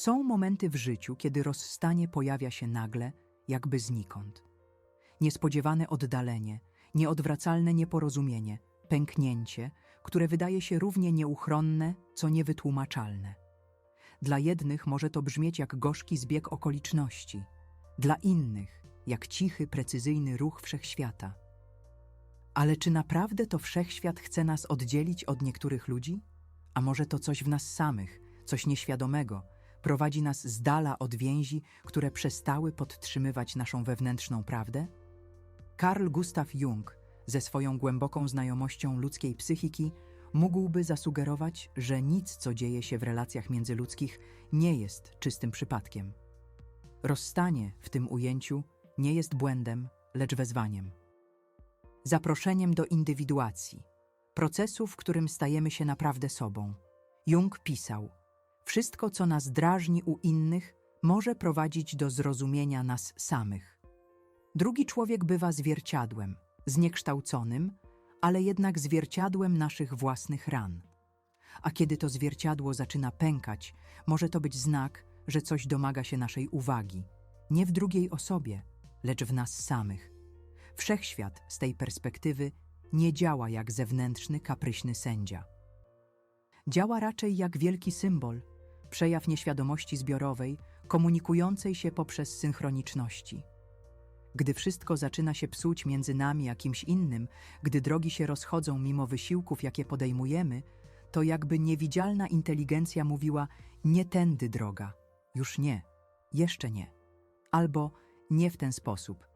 Są momenty w życiu, kiedy rozstanie pojawia się nagle, jakby znikąd. Niespodziewane oddalenie, nieodwracalne nieporozumienie, pęknięcie, które wydaje się równie nieuchronne, co niewytłumaczalne. Dla jednych może to brzmieć jak gorzki zbieg okoliczności, dla innych jak cichy, precyzyjny ruch wszechświata. Ale czy naprawdę to wszechświat chce nas oddzielić od niektórych ludzi? A może to coś w nas samych, coś nieświadomego, prowadzi nas z dala od więzi, które przestały podtrzymywać naszą wewnętrzną prawdę? Carl Gustav Jung, ze swoją głęboką znajomością ludzkiej psychiki, mógłby zasugerować, że nic, co dzieje się w relacjach międzyludzkich, nie jest czystym przypadkiem. Rozstanie w tym ujęciu nie jest błędem, lecz wezwaniem. Zaproszeniem do indywiduacji, procesu, w którym stajemy się naprawdę sobą. Jung pisał: Wszystko, co nas drażni u innych, może prowadzić do zrozumienia nas samych. Drugi człowiek bywa zwierciadłem, zniekształconym, ale jednak zwierciadłem naszych własnych ran. A kiedy to zwierciadło zaczyna pękać, może to być znak, że coś domaga się naszej uwagi, nie w drugiej osobie, lecz w nas samych. Wszechświat z tej perspektywy nie działa jak zewnętrzny, kapryśny sędzia. Działa raczej jak wielki symbol, przejaw nieświadomości zbiorowej, komunikującej się poprzez synchroniczności. Gdy wszystko zaczyna się psuć między nami a kimś innym, gdy drogi się rozchodzą mimo wysiłków, jakie podejmujemy, to jakby niewidzialna inteligencja mówiła: Nie tędy droga, już nie, jeszcze nie. Albo nie w ten sposób.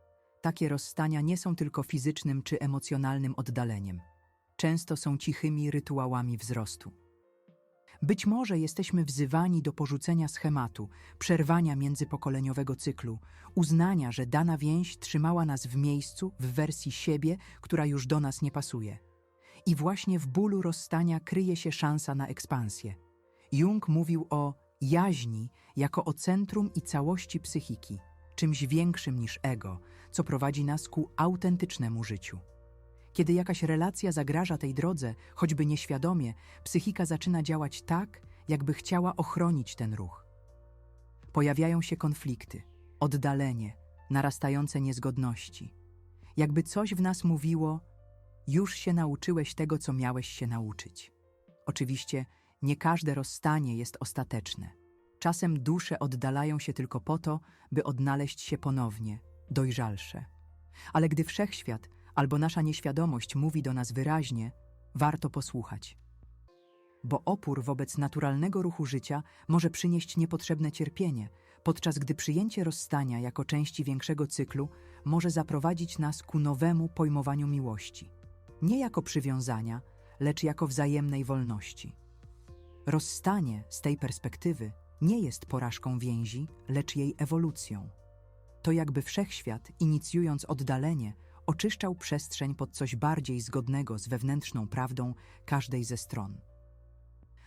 Takie rozstania nie są tylko fizycznym czy emocjonalnym oddaleniem. Często są cichymi rytuałami wzrostu. Być może jesteśmy wzywani do porzucenia schematu, przerwania międzypokoleniowego cyklu, uznania, że dana więź trzymała nas w miejscu, w wersji siebie, która już do nas nie pasuje. I właśnie w bólu rozstania kryje się szansa na ekspansję. Jung mówił o jaźni jako o centrum i całości psychiki, czymś większym niż ego, co prowadzi nas ku autentycznemu życiu. Kiedy jakaś relacja zagraża tej drodze, choćby nieświadomie, psychika zaczyna działać tak, jakby chciała ochronić ten ruch. Pojawiają się konflikty, oddalenie, narastające niezgodności. Jakby coś w nas mówiło: Już się nauczyłeś tego, co miałeś się nauczyć. Oczywiście nie każde rozstanie jest ostateczne. Czasem dusze oddalają się tylko po to, by odnaleźć się ponownie, dojrzalsze. Ale gdy wszechświat albo nasza nieświadomość mówi do nas wyraźnie, warto posłuchać. Bo opór wobec naturalnego ruchu życia może przynieść niepotrzebne cierpienie, podczas gdy przyjęcie rozstania jako części większego cyklu może zaprowadzić nas ku nowemu pojmowaniu miłości. Nie jako przywiązania, lecz jako wzajemnej wolności. Rozstanie z tej perspektywy nie jest porażką więzi, lecz jej ewolucją. To jakby wszechświat, inicjując oddalenie, oczyszczał przestrzeń pod coś bardziej zgodnego z wewnętrzną prawdą każdej ze stron.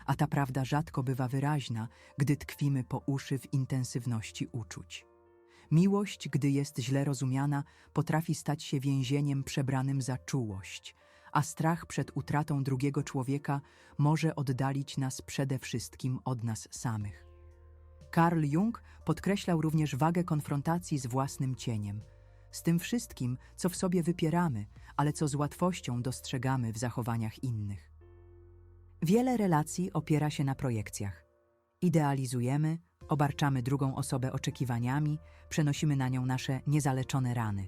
A ta prawda rzadko bywa wyraźna, gdy tkwimy po uszy w intensywności uczuć. Miłość, gdy jest źle rozumiana, potrafi stać się więzieniem przebranym za czułość, a strach przed utratą drugiego człowieka może oddalić nas przede wszystkim od nas samych. Carl Jung podkreślał również wagę konfrontacji z własnym cieniem, z tym wszystkim, co w sobie wypieramy, ale co z łatwością dostrzegamy w zachowaniach innych. Wiele relacji opiera się na projekcjach. Idealizujemy, obarczamy drugą osobę oczekiwaniami, przenosimy na nią nasze niezaleczone rany.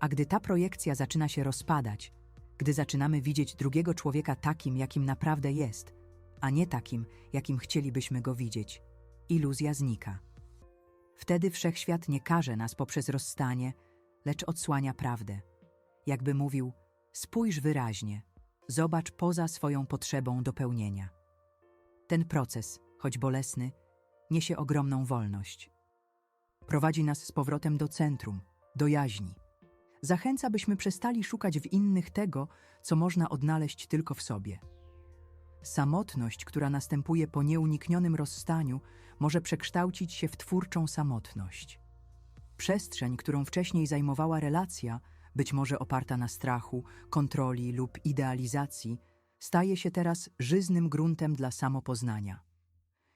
A gdy ta projekcja zaczyna się rozpadać, gdy zaczynamy widzieć drugiego człowieka takim, jakim naprawdę jest, a nie takim, jakim chcielibyśmy go widzieć, iluzja znika. Wtedy wszechświat nie karze nas poprzez rozstanie, lecz odsłania prawdę. Jakby mówił: spójrz wyraźnie, zobacz poza swoją potrzebą dopełnienia. Ten proces, choć bolesny, niesie ogromną wolność. Prowadzi nas z powrotem do centrum, do jaźni. Zachęca, byśmy przestali szukać w innych tego, co można odnaleźć tylko w sobie. Samotność, która następuje po nieuniknionym rozstaniu, może przekształcić się w twórczą samotność. Przestrzeń, którą wcześniej zajmowała relacja, być może oparta na strachu, kontroli lub idealizacji, staje się teraz żyznym gruntem dla samopoznania.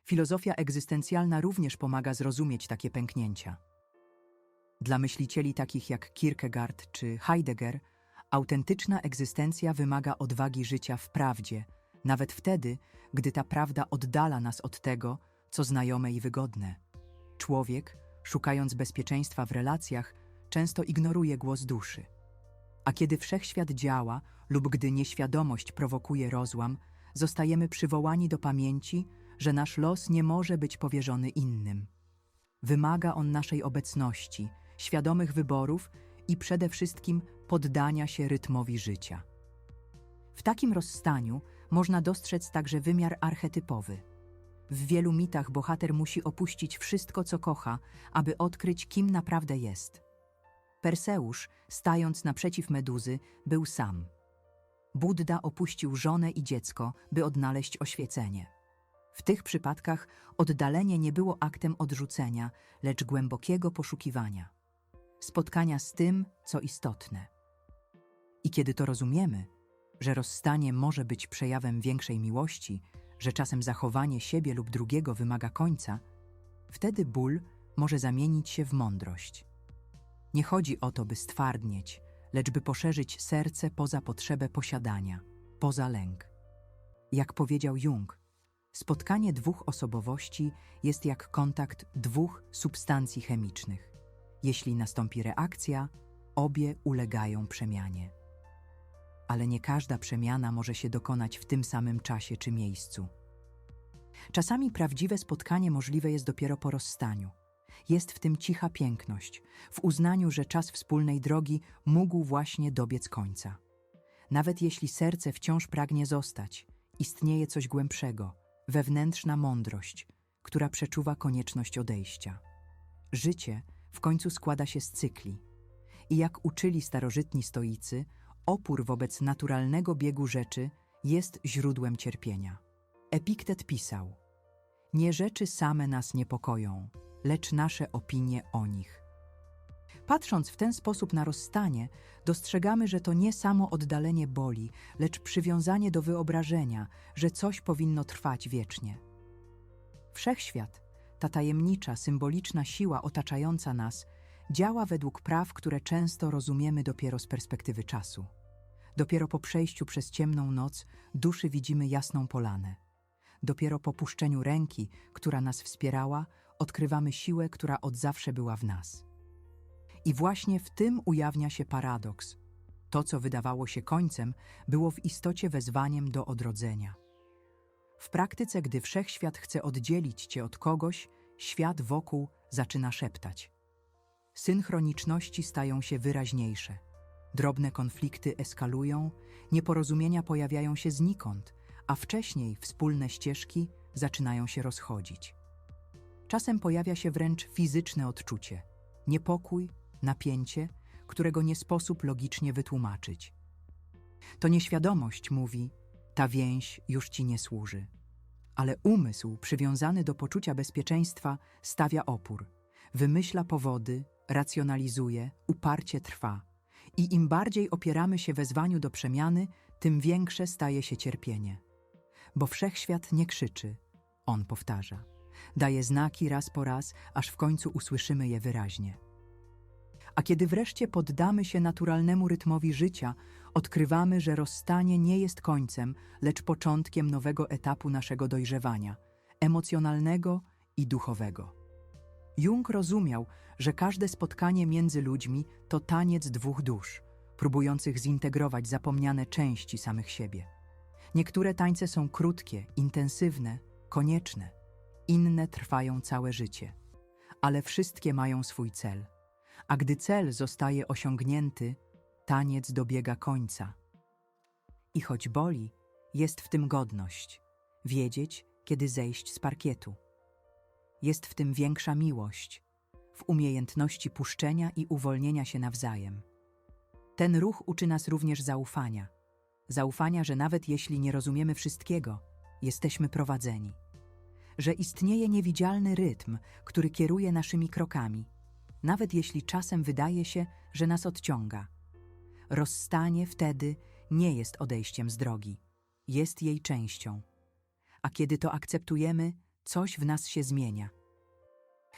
Filozofia egzystencjalna również pomaga zrozumieć takie pęknięcia. Dla myślicieli takich jak Kierkegaard czy Heidegger, autentyczna egzystencja wymaga odwagi życia w prawdzie, nawet wtedy, gdy ta prawda oddala nas od tego, co znajome i wygodne. Człowiek, szukając bezpieczeństwa w relacjach, często ignoruje głos duszy. A kiedy wszechświat działa lub gdy nieświadomość prowokuje rozłam, zostajemy przywołani do pamięci, że nasz los nie może być powierzony innym. Wymaga on naszej obecności, świadomych wyborów i przede wszystkim poddania się rytmowi życia. W takim rozstaniu można dostrzec także wymiar archetypowy. W wielu mitach bohater musi opuścić wszystko, co kocha, aby odkryć, kim naprawdę jest. Perseusz, stając naprzeciw Meduzy, był sam. Budda opuścił żonę i dziecko, by odnaleźć oświecenie. W tych przypadkach oddalenie nie było aktem odrzucenia, lecz głębokiego poszukiwania. Spotkania z tym, co istotne. I kiedy to rozumiemy, że rozstanie może być przejawem większej miłości, że czasem zachowanie siebie lub drugiego wymaga końca, wtedy ból może zamienić się w mądrość. Nie chodzi o to, by stwardnieć, lecz by poszerzyć serce poza potrzebę posiadania, poza lęk. Jak powiedział Jung, spotkanie dwóch osobowości jest jak kontakt dwóch substancji chemicznych. Jeśli nastąpi reakcja, obie ulegają przemianie. Ale nie każda przemiana może się dokonać w tym samym czasie czy miejscu. Czasami prawdziwe spotkanie możliwe jest dopiero po rozstaniu. Jest w tym cicha piękność, w uznaniu, że czas wspólnej drogi mógł właśnie dobiec końca. Nawet jeśli serce wciąż pragnie zostać, istnieje coś głębszego, wewnętrzna mądrość, która przeczuwa konieczność odejścia. Życie w końcu składa się z cykli. I jak uczyli starożytni stoicy, opór wobec naturalnego biegu rzeczy jest źródłem cierpienia. Epiktet pisał: Nie rzeczy same nas niepokoją, lecz nasze opinie o nich. Patrząc w ten sposób na rozstanie, dostrzegamy, że to nie samo oddalenie boli, lecz przywiązanie do wyobrażenia, że coś powinno trwać wiecznie. Wszechświat, ta tajemnicza, symboliczna siła otaczająca nas, działa według praw, które często rozumiemy dopiero z perspektywy czasu. Dopiero po przejściu przez ciemną noc duszy widzimy jasną polanę. Dopiero po puszczeniu ręki, która nas wspierała, odkrywamy siłę, która od zawsze była w nas. I właśnie w tym ujawnia się paradoks. To, co wydawało się końcem, było w istocie wezwaniem do odrodzenia. W praktyce, gdy wszechświat chce oddzielić cię od kogoś, świat wokół zaczyna szeptać. Synchroniczności stają się wyraźniejsze. Drobne konflikty eskalują, nieporozumienia pojawiają się znikąd, a wcześniej wspólne ścieżki zaczynają się rozchodzić. Czasem pojawia się wręcz fizyczne odczucie niepokój, napięcie, którego nie sposób logicznie wytłumaczyć. To nieświadomość mówi: Ta więź już ci nie służy. Ale umysł, przywiązany do poczucia bezpieczeństwa, stawia opór, wymyśla powody, racjonalizuje, uparcie trwa. I im bardziej opieramy się wezwaniu do przemiany, tym większe staje się cierpienie. Bo wszechświat nie krzyczy, on powtarza. Daje znaki raz po raz, aż w końcu usłyszymy je wyraźnie. A kiedy wreszcie poddamy się naturalnemu rytmowi życia, odkrywamy, że rozstanie nie jest końcem, lecz początkiem nowego etapu naszego dojrzewania emocjonalnego i duchowego. Jung rozumiał, że każde spotkanie między ludźmi to taniec dwóch dusz, próbujących zintegrować zapomniane części samych siebie. Niektóre tańce są krótkie, intensywne, konieczne, inne trwają całe życie, ale wszystkie mają swój cel. A gdy cel zostaje osiągnięty, taniec dobiega końca. I choć boli, jest w tym godność wiedzieć, kiedy zejść z parkietu. Jest w tym większa miłość, w umiejętności puszczenia i uwolnienia się nawzajem. Ten ruch uczy nas również zaufania. Zaufania, że nawet jeśli nie rozumiemy wszystkiego, jesteśmy prowadzeni. Że istnieje niewidzialny rytm, który kieruje naszymi krokami, nawet jeśli czasem wydaje się, że nas odciąga. Rozstanie wtedy nie jest odejściem z drogi, jest jej częścią. A kiedy to akceptujemy, coś w nas się zmienia.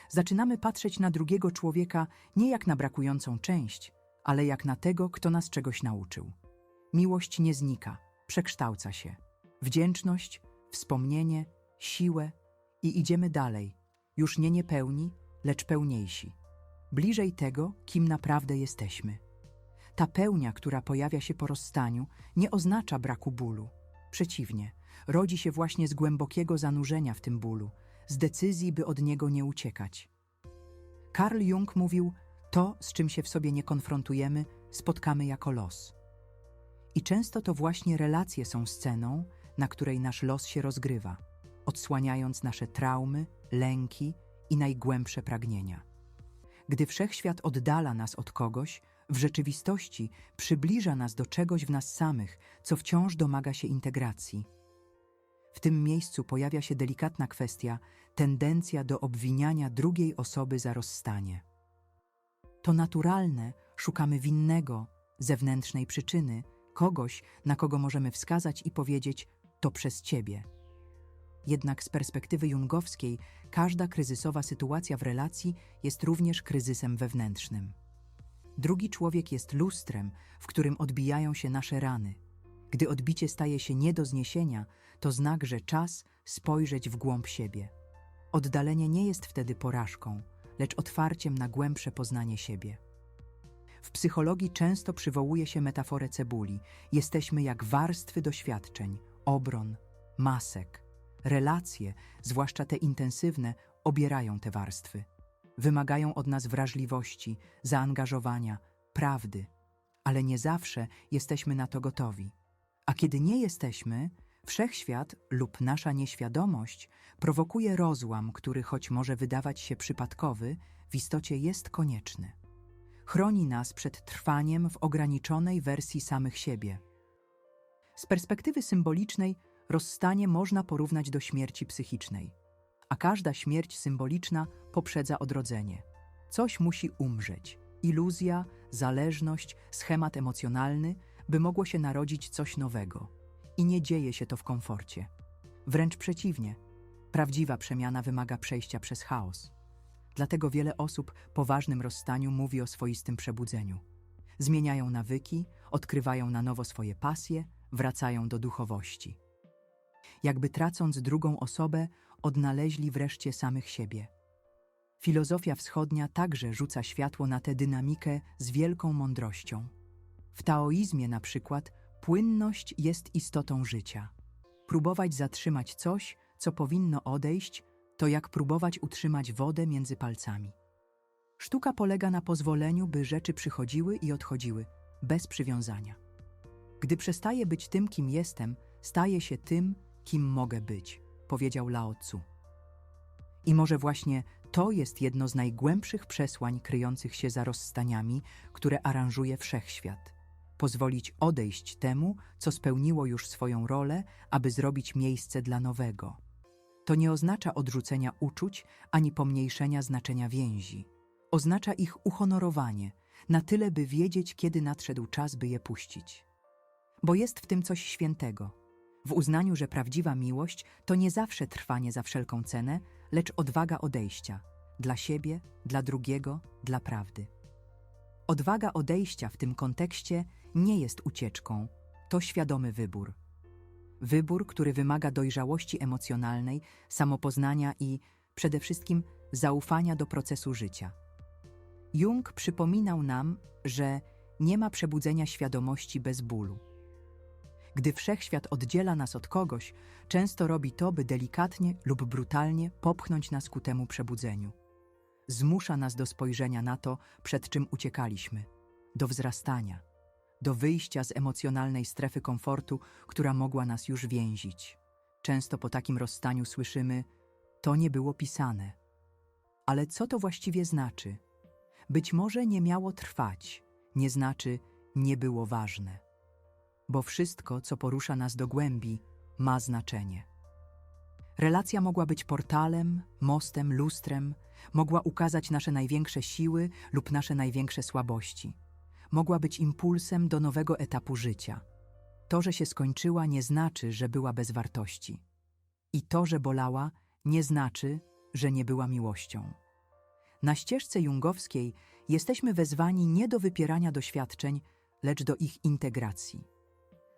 Zaczynamy patrzeć na drugiego człowieka nie jak na brakującą część, ale jak na tego, kto nas czegoś nauczył. Miłość nie znika, przekształca się. Wdzięczność, wspomnienie, siłę i idziemy dalej, już nie niepełni, lecz pełniejsi. Bliżej tego, kim naprawdę jesteśmy. Ta pełnia, która pojawia się po rozstaniu, nie oznacza braku bólu. Przeciwnie, rodzi się właśnie z głębokiego zanurzenia w tym bólu, z decyzji, by od niego nie uciekać. Carl Jung mówił: To, z czym się w sobie nie konfrontujemy, spotkamy jako los. I często to właśnie relacje są sceną, na której nasz los się rozgrywa, odsłaniając nasze traumy, lęki i najgłębsze pragnienia. Gdy wszechświat oddala nas od kogoś, w rzeczywistości przybliża nas do czegoś w nas samych, co wciąż domaga się integracji. W tym miejscu pojawia się delikatna kwestia tendencja do obwiniania drugiej osoby za rozstanie. To naturalne, szukamy winnego, zewnętrznej przyczyny, kogoś, na kogo możemy wskazać i powiedzieć: To przez ciebie. Jednak z perspektywy jungowskiej, każda kryzysowa sytuacja w relacji jest również kryzysem wewnętrznym. Drugi człowiek jest lustrem, w którym odbijają się nasze rany. Gdy odbicie staje się nie do zniesienia, to znak, że czas spojrzeć w głąb siebie. Oddalenie nie jest wtedy porażką, lecz otwarciem na głębsze poznanie siebie. W psychologii często przywołuje się metaforę cebuli. Jesteśmy jak warstwy doświadczeń, obron, masek. Relacje, zwłaszcza te intensywne, obierają te warstwy. Wymagają od nas wrażliwości, zaangażowania, prawdy, ale nie zawsze jesteśmy na to gotowi. A kiedy nie jesteśmy, wszechświat lub nasza nieświadomość prowokuje rozłam, który choć może wydawać się przypadkowy, w istocie jest konieczny. Chroni nas przed trwaniem w ograniczonej wersji samych siebie. Z perspektywy symbolicznej rozstanie można porównać do śmierci psychicznej, a każda śmierć symboliczna poprzedza odrodzenie. Coś musi umrzeć iluzja, zależność, schemat emocjonalny, by mogło się narodzić coś nowego. I nie dzieje się to w komforcie. Wręcz przeciwnie, prawdziwa przemiana wymaga przejścia przez chaos. Dlatego wiele osób po ważnym rozstaniu mówi o swoistym przebudzeniu. Zmieniają nawyki, odkrywają na nowo swoje pasje, wracają do duchowości. Jakby tracąc drugą osobę, odnaleźli wreszcie samych siebie. Filozofia wschodnia także rzuca światło na tę dynamikę z wielką mądrością. W taoizmie na przykład płynność jest istotą życia. Próbować zatrzymać coś, co powinno odejść, to jak próbować utrzymać wodę między palcami. Sztuka polega na pozwoleniu, by rzeczy przychodziły i odchodziły, bez przywiązania. Gdy przestaję być tym, kim jestem, staję się tym, kim mogę być, powiedział Lao Tzu. I może właśnie to jest jedno z najgłębszych przesłań kryjących się za rozstaniami, które aranżuje wszechświat. Pozwolić odejść temu, co spełniło już swoją rolę, aby zrobić miejsce dla nowego. To nie oznacza odrzucenia uczuć ani pomniejszenia znaczenia więzi. Oznacza ich uhonorowanie, na tyle, by wiedzieć, kiedy nadszedł czas, by je puścić. Bo jest w tym coś świętego. W uznaniu, że prawdziwa miłość to nie zawsze trwanie za wszelką cenę, lecz odwaga odejścia dla siebie, dla drugiego, dla prawdy. Odwaga odejścia w tym kontekście nie jest ucieczką, to świadomy wybór. Wybór, który wymaga dojrzałości emocjonalnej, samopoznania i przede wszystkim zaufania do procesu życia. Jung przypominał nam, że nie ma przebudzenia świadomości bez bólu. Gdy wszechświat oddziela nas od kogoś, często robi to, by delikatnie lub brutalnie popchnąć nas ku temu przebudzeniu. Zmusza nas do spojrzenia na to, przed czym uciekaliśmy, do wzrastania, do wyjścia z emocjonalnej strefy komfortu, która mogła nas już więzić. Często po takim rozstaniu słyszymy: To nie było pisane. Ale co to właściwie znaczy? Być może nie miało trwać, nie znaczy nie było ważne bo wszystko, co porusza nas do głębi, ma znaczenie. Relacja mogła być portalem, mostem, lustrem, mogła ukazać nasze największe siły lub nasze największe słabości. Mogła być impulsem do nowego etapu życia. To, że się skończyła, nie znaczy, że była bez wartości. I to, że bolała, nie znaczy, że nie była miłością. Na ścieżce jungowskiej jesteśmy wezwani nie do wypierania doświadczeń, lecz do ich integracji.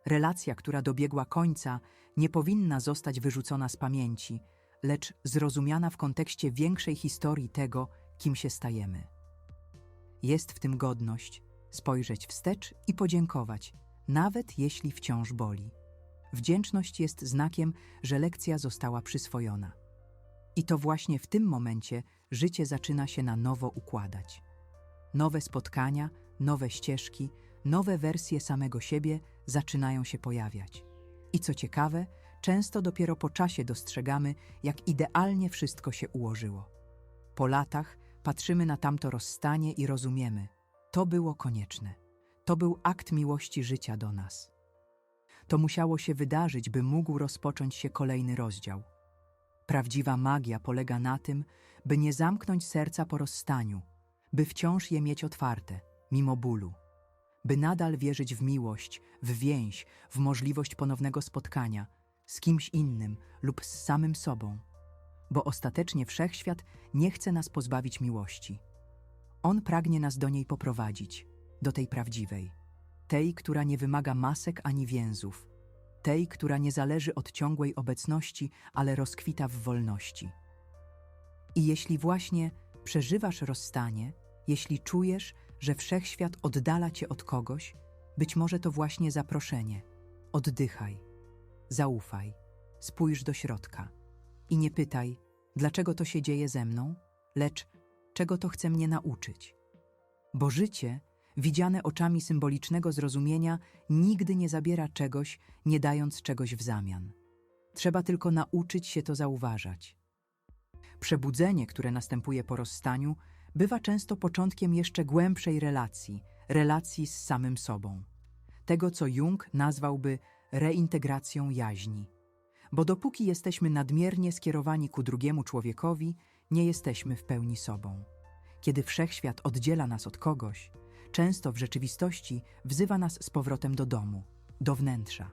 Relacja, która dobiegła końca, nie powinna zostać wyrzucona z pamięci, lecz zrozumiana w kontekście większej historii tego, kim się stajemy. Jest w tym godność spojrzeć wstecz i podziękować, nawet jeśli wciąż boli. Wdzięczność jest znakiem, że lekcja została przyswojona. I to właśnie w tym momencie życie zaczyna się na nowo układać. Nowe spotkania, nowe ścieżki, nowe wersje samego siebie zaczynają się pojawiać. I co ciekawe, często dopiero po czasie dostrzegamy, jak idealnie wszystko się ułożyło. Po latach patrzymy na tamto rozstanie i rozumiemy, to było konieczne. To był akt miłości życia do nas. To musiało się wydarzyć, by mógł rozpocząć się kolejny rozdział. Prawdziwa magia polega na tym, by nie zamknąć serca po rozstaniu, by wciąż je mieć otwarte, mimo bólu, by nadal wierzyć w miłość, w więź, w możliwość ponownego spotkania z kimś innym lub z samym sobą, bo ostatecznie wszechświat nie chce nas pozbawić miłości. On pragnie nas do niej poprowadzić, do tej prawdziwej, tej, która nie wymaga masek ani więzów, tej, która nie zależy od ciągłej obecności, ale rozkwita w wolności. I jeśli właśnie przeżywasz rozstanie, jeśli czujesz, że wszechświat oddala cię od kogoś, być może to właśnie zaproszenie. Oddychaj, zaufaj, spójrz do środka i nie pytaj, dlaczego to się dzieje ze mną, lecz czego to chce mnie nauczyć. Bo życie, widziane oczami symbolicznego zrozumienia, nigdy nie zabiera czegoś, nie dając czegoś w zamian. Trzeba tylko nauczyć się to zauważać. Przebudzenie, które następuje po rozstaniu, bywa często początkiem jeszcze głębszej relacji, relacji z samym sobą. Tego, co Jung nazwałby reintegracją jaźni. Bo dopóki jesteśmy nadmiernie skierowani ku drugiemu człowiekowi, nie jesteśmy w pełni sobą. Kiedy wszechświat oddziela nas od kogoś, często w rzeczywistości wzywa nas z powrotem do domu, do wnętrza.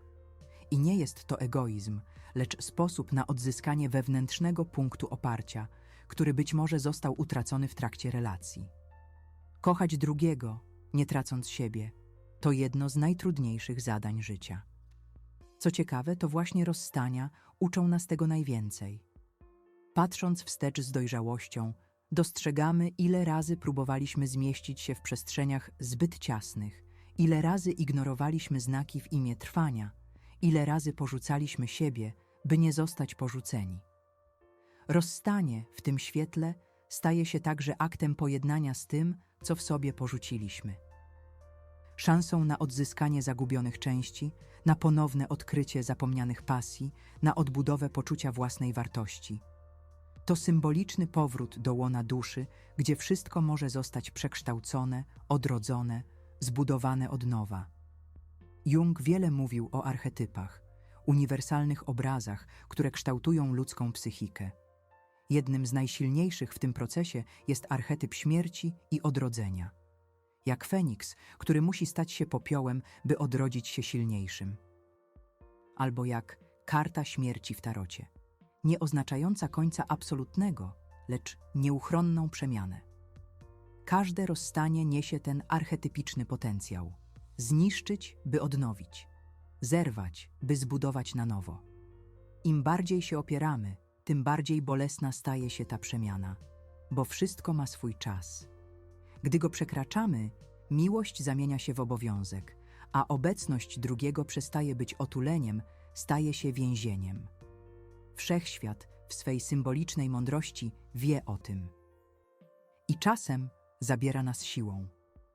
I nie jest to egoizm, lecz sposób na odzyskanie wewnętrznego punktu oparcia, który być może został utracony w trakcie relacji. Kochać drugiego, nie tracąc siebie, to jedno z najtrudniejszych zadań życia. Co ciekawe, to właśnie rozstania uczą nas tego najwięcej. Patrząc wstecz z dojrzałością, dostrzegamy, ile razy próbowaliśmy zmieścić się w przestrzeniach zbyt ciasnych, ile razy ignorowaliśmy znaki w imię trwania, ile razy porzucaliśmy siebie, by nie zostać porzuceni. Rozstanie w tym świetle staje się także aktem pojednania z tym, co w sobie porzuciliśmy. Szansą na odzyskanie zagubionych części, na ponowne odkrycie zapomnianych pasji, na odbudowę poczucia własnej wartości. To symboliczny powrót do łona duszy, gdzie wszystko może zostać przekształcone, odrodzone, zbudowane od nowa. Jung wiele mówił o archetypach, uniwersalnych obrazach, które kształtują ludzką psychikę. Jednym z najsilniejszych w tym procesie jest archetyp śmierci i odrodzenia. Jak Feniks, który musi stać się popiołem, by odrodzić się silniejszym. Albo jak karta śmierci w tarocie, nie oznaczająca końca absolutnego, lecz nieuchronną przemianę. Każde rozstanie niesie ten archetypiczny potencjał zniszczyć, by odnowić, zerwać, by zbudować na nowo. Im bardziej się opieramy, tym bardziej bolesna staje się ta przemiana, bo wszystko ma swój czas. Gdy go przekraczamy, miłość zamienia się w obowiązek, a obecność drugiego przestaje być otuleniem, staje się więzieniem. Wszechświat w swej symbolicznej mądrości wie o tym. I czasem zabiera nas siłą.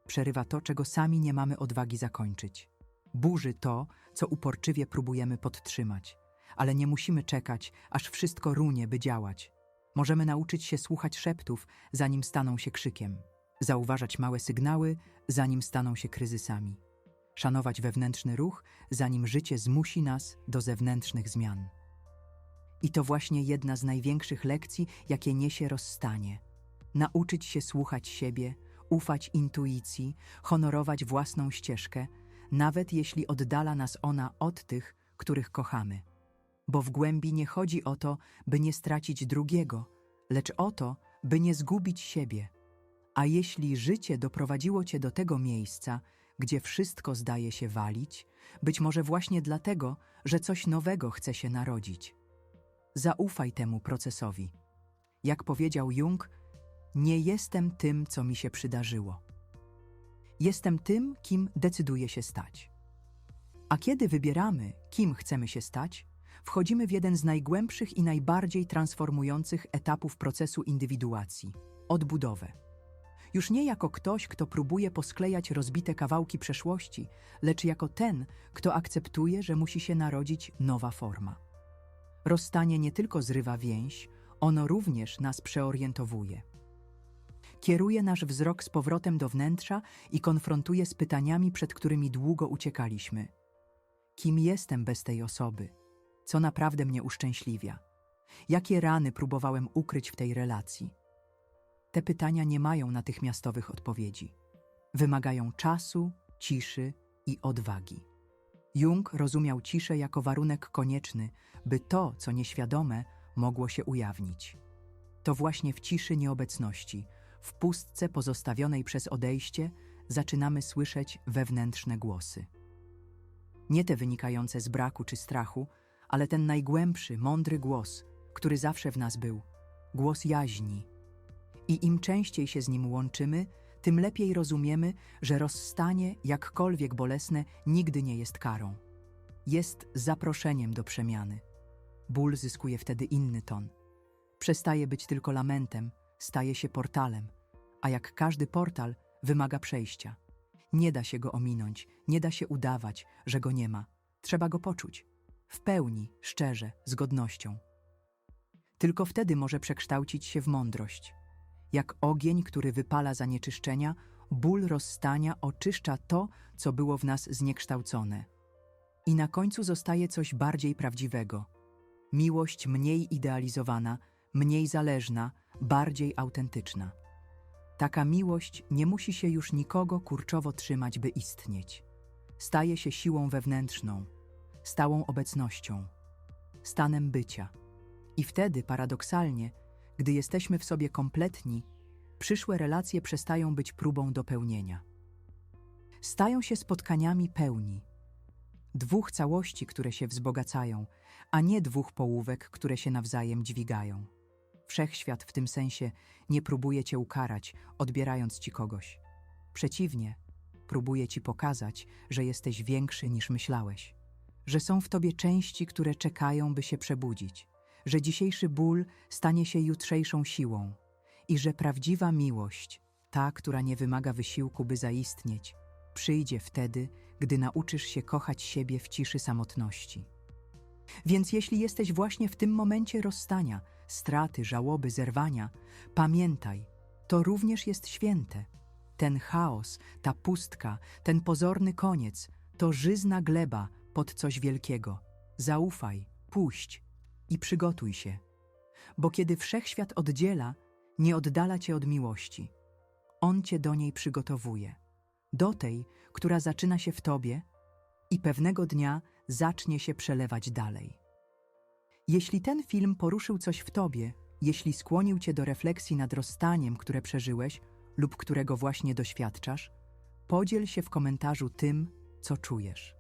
Przerywa to, czego sami nie mamy odwagi zakończyć. Burzy to, co uporczywie próbujemy podtrzymać ale nie musimy czekać, aż wszystko runie, by działać. Możemy nauczyć się słuchać szeptów, zanim staną się krzykiem, zauważać małe sygnały, zanim staną się kryzysami, szanować wewnętrzny ruch, zanim życie zmusi nas do zewnętrznych zmian. I to właśnie jedna z największych lekcji, jakie niesie rozstanie. Nauczyć się słuchać siebie, ufać intuicji, honorować własną ścieżkę, nawet jeśli oddala nas ona od tych, których kochamy. Bo w głębi nie chodzi o to, by nie stracić drugiego, lecz o to, by nie zgubić siebie. A jeśli życie doprowadziło cię do tego miejsca, gdzie wszystko zdaje się walić, być może właśnie dlatego, że coś nowego chce się narodzić. Zaufaj temu procesowi. Jak powiedział Jung, nie jestem tym, co mi się przydarzyło. Jestem tym, kim decyduję się stać. A kiedy wybieramy, kim chcemy się stać, wchodzimy w jeden z najgłębszych i najbardziej transformujących etapów procesu indywiduacji odbudowę. Już nie jako ktoś, kto próbuje posklejać rozbite kawałki przeszłości, lecz jako ten, kto akceptuje, że musi się narodzić nowa forma. Rozstanie nie tylko zrywa więź, ono również nas przeorientowuje. Kieruje nasz wzrok z powrotem do wnętrza i konfrontuje z pytaniami, przed którymi długo uciekaliśmy. Kim jestem bez tej osoby? Co naprawdę mnie uszczęśliwia? Jakie rany próbowałem ukryć w tej relacji? Te pytania nie mają natychmiastowych odpowiedzi. Wymagają czasu, ciszy i odwagi. Jung rozumiał ciszę jako warunek konieczny, by to, co nieświadome, mogło się ujawnić. To właśnie w ciszy nieobecności, w pustce pozostawionej przez odejście, zaczynamy słyszeć wewnętrzne głosy. Nie te wynikające z braku czy strachu, ale ten najgłębszy, mądry głos, który zawsze w nas był głos jaźni. I im częściej się z nim łączymy, tym lepiej rozumiemy, że rozstanie, jakkolwiek bolesne, nigdy nie jest karą. Jest zaproszeniem do przemiany. Ból zyskuje wtedy inny ton. Przestaje być tylko lamentem, staje się portalem, a jak każdy portal, wymaga przejścia. Nie da się go ominąć, nie da się udawać, że go nie ma. Trzeba go poczuć. W pełni, szczerze, z godnością. Tylko wtedy może przekształcić się w mądrość. Jak ogień, który wypala zanieczyszczenia, ból rozstania oczyszcza to, co było w nas zniekształcone. I na końcu zostaje coś bardziej prawdziwego. Miłość mniej idealizowana, mniej zależna, bardziej autentyczna. Taka miłość nie musi się już nikogo kurczowo trzymać, by istnieć. Staje się siłą wewnętrzną, stałą obecnością, stanem bycia. I wtedy, paradoksalnie, gdy jesteśmy w sobie kompletni, przyszłe relacje przestają być próbą dopełnienia. Stają się spotkaniami pełni. Dwóch całości, które się wzbogacają, a nie dwóch połówek, które się nawzajem dźwigają. Wszechświat w tym sensie nie próbuje cię ukarać, odbierając ci kogoś. Przeciwnie, próbuje ci pokazać, że jesteś większy niż myślałeś, że są w tobie części, które czekają, by się przebudzić, że dzisiejszy ból stanie się jutrzejszą siłą i że prawdziwa miłość, ta, która nie wymaga wysiłku, by zaistnieć, przyjdzie wtedy, gdy nauczysz się kochać siebie w ciszy samotności. Więc jeśli jesteś właśnie w tym momencie rozstania, straty, żałoby, zerwania, pamiętaj, to również jest święte. Ten chaos, ta pustka, ten pozorny koniec to żyzna gleba pod coś wielkiego. Zaufaj, puść i przygotuj się. Bo kiedy wszechświat oddziela, nie oddala cię od miłości. On cię do niej przygotowuje. Do tej, która zaczyna się w tobie i pewnego dnia zacznie się przelewać dalej. Jeśli ten film poruszył coś w tobie, jeśli skłonił cię do refleksji nad rozstaniem, które przeżyłeś lub którego właśnie doświadczasz, podziel się w komentarzu tym, co czujesz.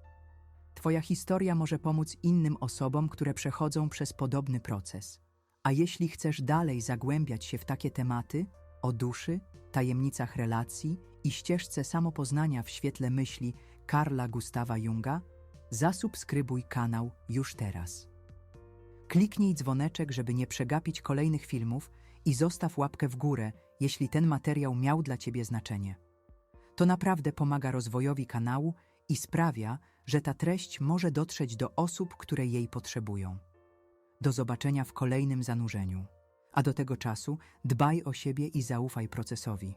Twoja historia może pomóc innym osobom, które przechodzą przez podobny proces. A jeśli chcesz dalej zagłębiać się w takie tematy o duszy, tajemnicach relacji i ścieżce samopoznania w świetle myśli Karla Gustawa Junga, zasubskrybuj kanał już teraz. Kliknij dzwoneczek, żeby nie przegapić kolejnych filmów i zostaw łapkę w górę, jeśli ten materiał miał dla Ciebie znaczenie. To naprawdę pomaga rozwojowi kanału i sprawia, że ta treść może dotrzeć do osób, które jej potrzebują. Do zobaczenia w kolejnym zanurzeniu. A do tego czasu dbaj o siebie i zaufaj procesowi.